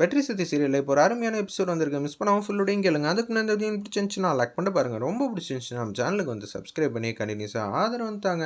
வெற்றி சத்தி சீரியலில் இப்போ ஒரு அருமையான எபிசோட் வந்திருக்கு. மிஸ் பண்ணாமல் ஃபுல்லோடையும் கேளுங்க. அதுக்கு நான் இந்த வீடியோ பிடிச்சிருந்துச்சுன்னா லைக் பண்ண பாருங்கள் ரொம்ப பிடிச்சிருந்துச்சுன்னா நம்ம சேனலுக்கு வந்து சப்ஸ்கிரைப் பண்ணி கண்டினியூஸாக ஆதரவு வந்துட்டாங்க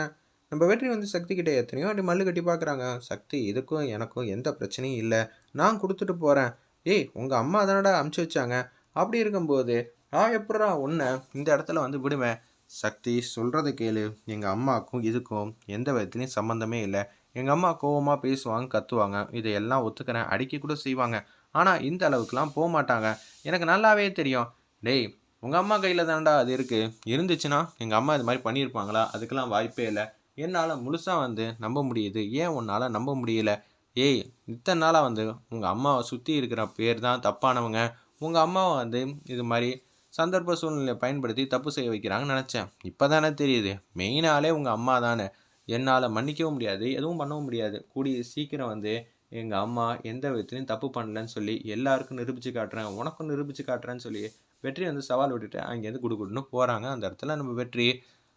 நம்ம வெற்றி வந்து சக்தி கிட்டே எத்தனையோ அப்படி மல்லு கட்டி பார்க்குறாங்க. சக்தி இதுக்கும் எனக்கும் எந்த பிரச்சனையும் இல்லை. நான் கொடுத்துட்டு போகிறேன் ஏய் உங்கள் அம்மா தானடா அமுச்சு வச்சாங்க. அப்படி இருக்கும்போது நான் எப்படா உன்னை இந்த இடத்துல வந்து விடுவேன்? சக்தி சொல்கிறத கேளு. எங்கள் அம்மாவுக்கும் இதுக்கும் எந்த விதத்துலையும் சம்மந்தமே இல்லை. எங்கள் அம்மா கோவமாக பேசுவாங்க கத்துவாங்க. இதையெல்லாம் ஒத்துக்கிறேன். அடிக்க கூட செய்வாங்க. ஆனால் இந்த அளவுக்குலாம் போக மாட்டாங்க எனக்கு நல்லாவே தெரியும். டேய் உங்கள் அம்மா கையில் தான்டா அது இருக்குது இருந்துச்சுன்னா எங்கள் அம்மா இது மாதிரி பண்ணியிருப்பாங்களா? அதுக்கெல்லாம் வாய்ப்பே இல்லை. என்னால் முழுசாக வந்து நம்ப முடியுது. ஏன் உன்னால் நம்ப முடியல? ஏய் இத்தனை நாளாக வந்து உங்கள் அம்மாவை சுற்றி இருக்கிற பேர் தான் தப்பானவங்க. உங்கள் அம்மாவை வந்து இது மாதிரி சந்தர்ப்ப சூழ்நிலையை பயன்படுத்தி தப்பு செய்ய வைக்கிறாங்கன்னு நினச்சேன். இப்போ தானே தெரியுது. மெயினாலே உங்கள் அம்மா தானே. என்னால் மன்னிக்கவும் முடியாது எதுவும் பண்ணவும் முடியாது. கூடிய சீக்கிரம் வந்து எங்கள் அம்மா எந்த விதத்துலையும் தப்பு பண்ணலன்னு சொல்லி எல்லாருக்கும் நிரூபித்து காட்டுறேன் உனக்கும் நிரூபித்து காட்டுறேன்னு சொல்லி வெற்றி வந்து சவால் விட்டுட்டு அங்கேருந்து குடுகுடுன்னு போகிறாங்க அந்த இடத்துல நம்ம வெற்றி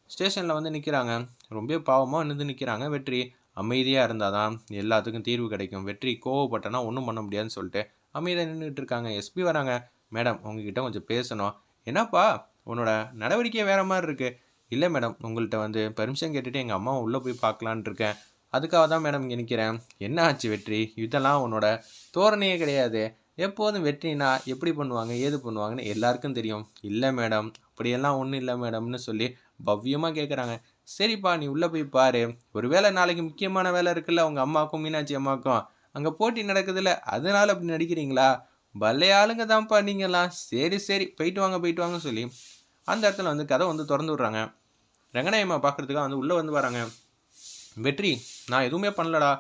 ஸ்டேஷனில் வந்து நிற்கிறாங்க ரொம்ப பாவமாக நின்று நிற்கிறாங்க வெற்றி. அமைதியாக இருந்தால் தான் எல்லாத்துக்கும் தீர்வு கிடைக்கும். வெற்றி கோவப்பட்டனா ஒன்றும் பண்ண முடியாதுன்னு சொல்லிட்டு அமைதியாக நின்றுட்டு இருக்காங்க. எஸ்பி வராங்க. மேடம் உங்ககிட்ட கொஞ்சம் பேசணும். என்னப்பா? உன்னோட நடவடிக்கை வேறு மாதிரி இருக்குது இல்லை மேடம் உங்கள்கிட்ட வந்து பெர்மிஷன் கேட்டுட்டு எங்கள் அம்மா உள்ளே போய் பார்க்கலான் இருக்கேன். அதுக்காக தான் மேடம் இங்கே நிற்கிறேன் என்ன ஆச்சு வெற்றி? இதெல்லாம் உன்னோட தோரணையே கிடையாது. எப்போதும் வெற்றினா எப்படி பண்ணுவாங்க ஏது பண்ணுவாங்கன்னு எல்லாருக்கும் தெரியும். இல்லை மேடம் அப்படியெல்லாம் ஒன்றும் இல்லை மேடம்னு சொல்லி பவ்யமாக கேட்குறாங்க சரிப்பா நீ உள்ளே போய் பாரு. ஒரு வேளை நாளைக்கு முக்கியமான வேலை இருக்குல்ல உங்கள் அம்மாவுக்கும் மீனாட்சி அம்மாவுக்கும் அங்கே போட்டி நடக்குதுல்ல அதனால அப்படி நடிக்கிறீங்களா? பல்லே ஆளுங்க தான்ப்பா நீங்களாம் சரி சரி போயிட்டு வாங்க போயிட்டு வாங்கன்னு சொல்லி அந்த இடத்துல வந்து கதை வந்து திறந்து விட்றாங்க. ரங்கநாயம்மா பார்க்குறதுக்காக வந்து உள்ளே வந்து வராங்க. வெற்றி நான் எதுவுமே பண்ணலடா.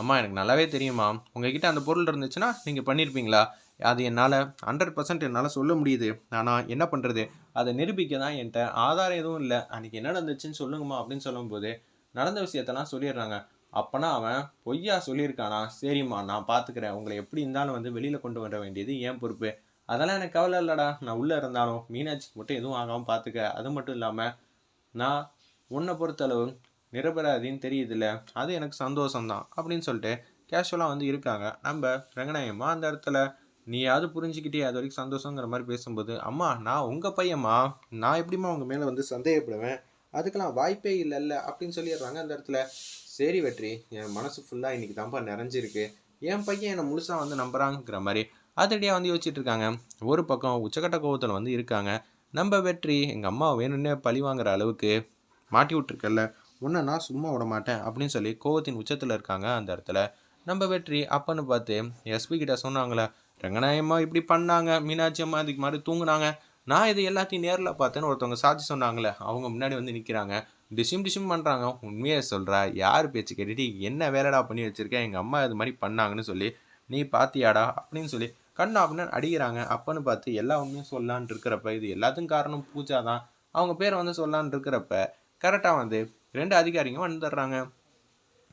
அம்மா எனக்கு நல்லாவே தெரியுமா உங்ககிட்ட அந்த பொருள் இருந்துச்சுன்னா நீங்கள் பண்ணியிருப்பீங்களா அது என்னால் ஹண்ட்ரட் பர்சன்ட் என்னால் சொல்ல முடியுது. ஆனால் என்ன பண்ணுறது அதை நிரூபிக்க தான் என்கிட்ட ஆதாரம் எதுவும் இல்லை. அன்றைக்கி என்ன நடந்துச்சுன்னு சொல்லுங்கம்மா அப்படின்னு சொல்லும்போது நடந்த விஷயத்தெல்லாம் சொல்லிடுறாங்க. அப்போனா அவன் பொய்யா சொல்லியிருக்கானா? சரிம்மா நான் பார்த்துக்கிறேன் உங்களை எப்படி இருந்தாலும் வந்து வெளியில் கொண்டு வர வேண்டியது ஏன் பொறுப்பு. அதெல்லாம் எனக்கு கவலை இல்லைடா. நான் உள்ளே இருந்தாலும் மீனாட்சிக்கு மட்டும் எதுவும் ஆகாமல் பார்த்துக்க அது மட்டும் இல்லாமல் நான் உன்னை பொறுத்தளவு நிரபராதின்னு தெரியுதுல்ல? அது எனக்கு சந்தோஷம்தான் அப்படின்னு சொல்லிட்டு கேஷுவலாக வந்து இருக்காங்க. நம்ம ரங்கநாயம்மா அந்த இடத்துல நீயாவது புரிஞ்சுக்கிட்டே அது வரைக்கும் சந்தோஷங்கிற மாதிரி பேசும்போது அம்மா நான் உங்கள் பையம்மா நான் எப்படிம்மா உங்கள் மேலே வந்து சந்தேகப்படுவேன்? அதுக்கெல்லாம் வாய்ப்பே இல்லைல்ல? அப்படின்னு சொல்லிடுறாங்க அந்த இடத்துல. சரி வெற்றி என் மனசு ஃபுல்லாக இன்றைக்கி தான்ப்பா நிறைஞ்சிருக்கு. என் பையன் என்னை முழுசாக வந்து நம்புறாங்கிற மாதிரி. அதடியாக வந்து யோசிச்சுட்டு இருக்காங்க. ஒரு பக்கம் உச்சக்கட்ட கோவத்தில் வந்து இருக்காங்க. நம்ம வெற்றி எங்கள் அம்மா வேணும்னே பழி வாங்குற அளவுக்கு மாட்டி விட்ருக்கல்ல உன்னை நான் சும்மா விட மாட்டேன் அப்படின்னு சொல்லி கோவத்தின் உச்சத்தில் இருக்காங்க அந்த இடத்துல. நம்ம வெற்றி அப்பன்னு பார்த்து எஸ்பி கிட்ட சொன்னாங்களே ரங்கநாயம்மா இப்படி பண்ணாங்க மீனாட்சி அம்மா அதுக்கு மாதிரி தூங்குனாங்க. நான் இது எல்லாத்தையும் நேரில் பார்த்தேன்னு ஒருத்தவங்க சாட்சி சொன்னாங்களே அவங்க முன்னாடி வந்து நிற்கிறாங்க டிசிம் டிசிம் பண்ணுறாங்க உண்மையை சொல்கிறா யார் பேச்சு கேட்டுட்டு என்ன வேலைடா பண்ணி வச்சுருக்கேன் எங்கள் அம்மா இது மாதிரி பண்ணாங்கன்னு சொல்லி நீ பாத்தியாடா? அப்படின்னு சொல்லி கண்ணா அப்படின்னு அடிக்கிறாங்க. அப்பன்னு பார்த்து எல்லா உண்மையும் சொல்லலான் இருக்கிறப்ப இது எல்லாத்துக்கும் காரணம் பூஜா தான் அவங்க பேரை வந்து சொல்லலான் இருக்கிறப்ப கரெக்டாக வந்து ரெண்டு அதிகாரிங்க வந்துடுறாங்க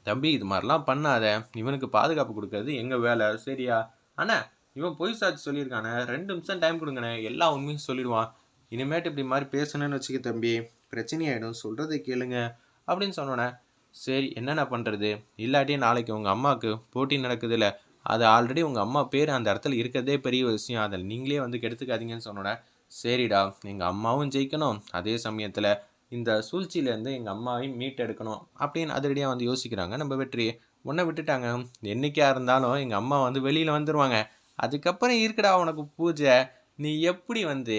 தம்பி இது மாதிரிலாம் பண்ணாத. இவனுக்கு பாதுகாப்பு கொடுக்கறது எங்கள் வேலை? சரியா? அண்ணா இவன் பொய் சாட்சி சொல்லியிருக்கானே. ரெண்டு நிமிஷம் டைம் கொடுங்கண்ணே. எல்லா உண்மையும் சொல்லிடுவான். இனிமேட்டு இப்படி மாதிரி பேசணும்னு வச்சுக்க தம்பி. பிரச்சனையாயிடும். சொல்கிறத கேளுங்க. அப்படின்னு சொன்னோன்னே சரி என்னென்ன பண்ணுறது இல்லாட்டி நாளைக்கு உங்கள் அம்மாவுக்கு போட்டி நடக்குதுல்ல. அது ஆல்ரெடி உங்கள் அம்மா பேர் அந்த இடத்துல இருக்கிறதே பெரிய விஷயம். அதில் நீங்களே வந்து கெடுத்துக்காதீங்கன்னு சொன்னோன்னே சரிடா. எங்கள் அம்மாவும் ஜெயிக்கணும். அதே சமயத்தில் இந்த சூழ்ச்சியிலேருந்து எங்கள் அம்மாவையும் மீட்டெடுக்கணும் அப்படின்னு அதிரடியாக வந்து யோசிக்கிறாங்க. நம்ம வெற்றி உன்னை விட்டுட்டாங்க. என்றைக்கா இருந்தாலும் எங்கள் அம்மா வந்து வெளியில் வந்துடுவாங்க அதுக்கப்புறம் இருக்குடா உனக்கு பூஜை. நீ எப்படி வந்து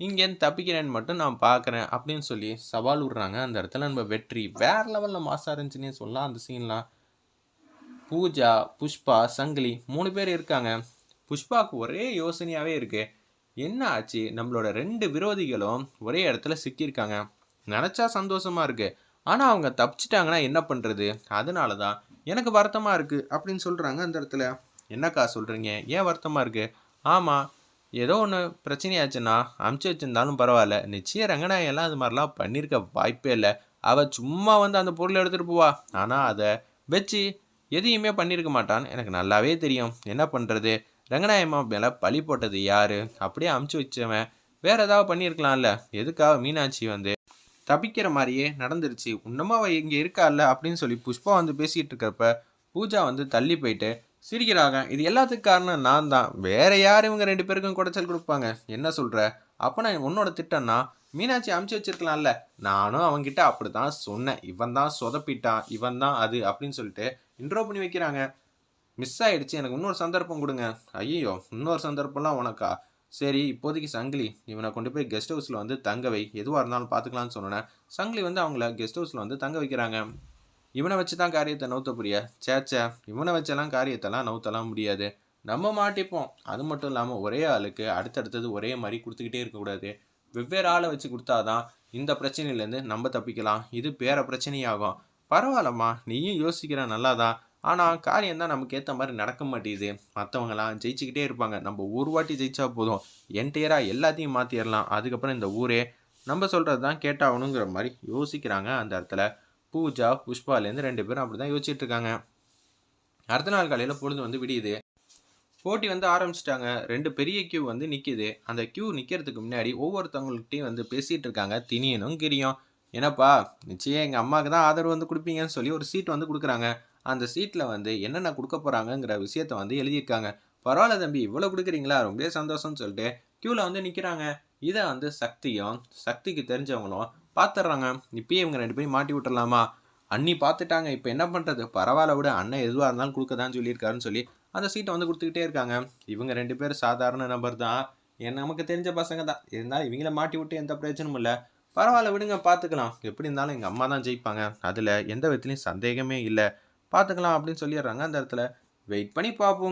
இங்கேருந்து தப்பிக்கிறேன்னு மட்டும் நான் பார்க்குறேன் அப்படின்னு சொல்லி சவால் விட்றாங்க. அந்த இடத்துல நம்ம வெற்றி வேறு லெவலில் மாசாக இருந்துச்சுன்னே சொல்லலாம். அந்த சீன்லாம் பூஜா புஷ்பா சங்கிலி மூணு பேர் இருக்காங்க. புஷ்பாவுக்கு ஒரே யோசனையாகவே இருக்குது என்ன ஆச்சு? நம்மளோட ரெண்டு விரோதிகளும் ஒரே இடத்துல சிக்கியிருக்காங்க. நினச்சா சந்தோஷமாக இருக்குது ஆனால் அவங்க தப்பிச்சிட்டாங்கன்னா என்ன பண்ணுறது அதனால தான் எனக்கு வருத்தமாக இருக்குது அப்படின்னு சொல்கிறாங்க அந்த இடத்துல. என்னக்கா சொல்கிறீங்க ஏன் வருத்தமாக இருக்குது ஆமாம் ஏதோ ஒன்று பிரச்சனையாச்சுன்னா அமுச்சு வச்சிருந்தாலும் பரவாயில்ல. நிச்சயம் ரங்கநாயெல்லாம் அது மாதிரிலாம் பண்ணியிருக்க வாய்ப்பே இல்லை. அவள் சும்மா வந்து அந்த பொருளை எடுத்துகிட்டு போவா. ஆனால் அதை வச்சு எதையுமே பண்ணியிருக்க மாட்டான்னு எனக்கு நல்லாவே தெரியும். என்ன பண்ணுறது ரங்கநாயம்மா மேலே பழி போட்டது யார்? அப்படியே அமுச்சு வச்சவன் வேறு ஏதாவது பண்ணியிருக்கலாம்ல எதுக்காக மீனாட்சி வந்து தப்பிக்கிற மாதிரியே நடந்துருச்சு. உன்னமா அவள் இங்கே இருக்கால அப்படின்னு சொல்லி புஷ்பா வந்து பேசிகிட்டு இருக்கிறப்ப பூஜா வந்து தள்ளி போயிட்டு சிரிக்கிறாங்க இது எல்லாத்துக்கும் காரணம் நான் தான். வேற யார் இவங்க ரெண்டு பேருக்கும் குடைச்சல் கொடுப்பாங்க? என்ன சொல்கிற அப்போ நான் உன்னோட திட்டம்னா மீனாட்சி அமுச்சு வச்சிருக்கலாம்ல. நானும் அவங்கிட்ட அப்படி தான் சொன்னேன். இவன் தான் சொதப்பிட்டான். இவன் தான் அது அப்படின்னு சொல்லிட்டு இன்ட்ரோ பண்ணி வைக்கிறாங்க. மிஸ் ஆகிடுச்சு எனக்கு இன்னொரு சந்தர்ப்பம் கொடுங்க. ஐயோ இன்னொரு சந்தர்ப்பம்லாம் உனக்கா? சரி இப்போதைக்கு சங்கிலி இவனை கொண்டு போய் கெஸ்ட் ஹவுஸில் வந்து தங்க வை. எதுவாக இருந்தாலும் பார்த்துக்கலான்னு சொன்னேன் சங்கிலி வந்து அவங்கள கெஸ்ட் ஹவுஸில் வந்து தங்க வைக்கிறாங்க. இவனை வச்சு தான் காரியத்தை நவுத்த புரிய. சேச்சே இவனை வச்செல்லாம் காரியத்தெல்லாம் நவுத்தலாம் முடியாது. நம்ம மாட்டிப்போம். அது மட்டும் இல்லாமல் ஒரே ஆளுக்கு அடுத்தடுத்தது ஒரே மாதிரி கொடுத்துக்கிட்டே இருக்கக்கூடாது. வெவ்வேறு ஆளை வச்சு கொடுத்தாதான் இந்த பிரச்சனையிலேருந்து நம்ம தப்பிக்கலாம். இது பேர பிரச்சனையாகும். பரவாயில்லம்மா நீயும் யோசிக்கிற நல்லாதான். ஆனால் காரியம் தான் நமக்கு ஏற்ற மாதிரி நடக்க மாட்டேங்குது. மற்றவங்களாம் ஜெயிச்சுக்கிட்டே இருப்பாங்க. நம்ம ஒரு வாட்டி ஜெயிச்சா போதும். என்டையராக எல்லாத்தையும் மாற்றிடலாம் அதுக்கப்புறம் இந்த ஊரே நம்ம சொல்கிறது தான் கேட்டாகணுங்கிற மாதிரி யோசிக்கிறாங்க. அந்த இடத்துல பூஜா புஷ்பாலேருந்து ரெண்டு பேரும் அப்படி தான் யோசிச்சுட்டு இருக்காங்க அடுத்த நாள் காலையில் பொழுது வந்து விடியுது. போட்டி வந்து ஆரம்பிச்சிட்டாங்க. ரெண்டு பெரிய கியூ வந்து நிற்கிது அந்த கியூ நிற்கிறதுக்கு முன்னாடி ஒவ்வொருத்தவங்கள்ட்டையும் வந்து பேசிகிட்டு இருக்காங்க தினியனும் கிரியும். என்னப்பா நிச்சயம் எங்கள் அம்மாவுக்கு தான் ஆதரவு வந்து கொடுப்பீங்கன்னு சொல்லி ஒரு சீட் வந்து கொடுக்குறாங்க. அந்த சீட்டில் வந்து என்னென்ன கொடுக்க போகிறாங்கங்கிற விஷயத்த வந்து எழுதியிருக்காங்க. பரவாயில்ல தம்பி இவ்வளோ கொடுக்குறீங்களா? ரொம்பவே சந்தோஷம்னு சொல்லிட்டு க்யூவில் வந்து நிற்கிறாங்க இதை வந்து சக்தியும் சக்திக்கு தெரிஞ்சவங்களும் பார்த்துட்றாங்க இப்பயே இவங்க ரெண்டு பேரும் மாட்டி விட்டுறலாமா அண்ணி பார்த்துட்டாங்க இப்போ என்ன பண்ணுறது பரவாயில்ல விட அண்ணன் எதுவாக இருந்தாலும் கொடுக்க தான் சொல்லியிருக்காருன்னு சொல்லி அந்த சீட்டை வந்து கொடுத்துக்கிட்டே இருக்காங்க. இவங்க ரெண்டு பேரும் சாதாரண நபர் தான். என் நமக்கு தெரிஞ்ச பசங்க தான். இருந்தாலும் இவங்கள மாட்டி விட்டு எந்த பிரச்சனையும் இல்லை. பரவாயில்ல விடுங்க பார்த்துக்கலாம் எப்படி இருந்தாலும் எங்கள் அம்மா தான் ஜெயிப்பாங்க. அதில் எந்த விதத்துலையும் சந்தேகமே இல்லை. பார்த்துக்கலாம் அப்படின்னு சொல்லிடுறாங்க அந்த இடத்துல. வெயிட் பண்ணி பார்ப்போம்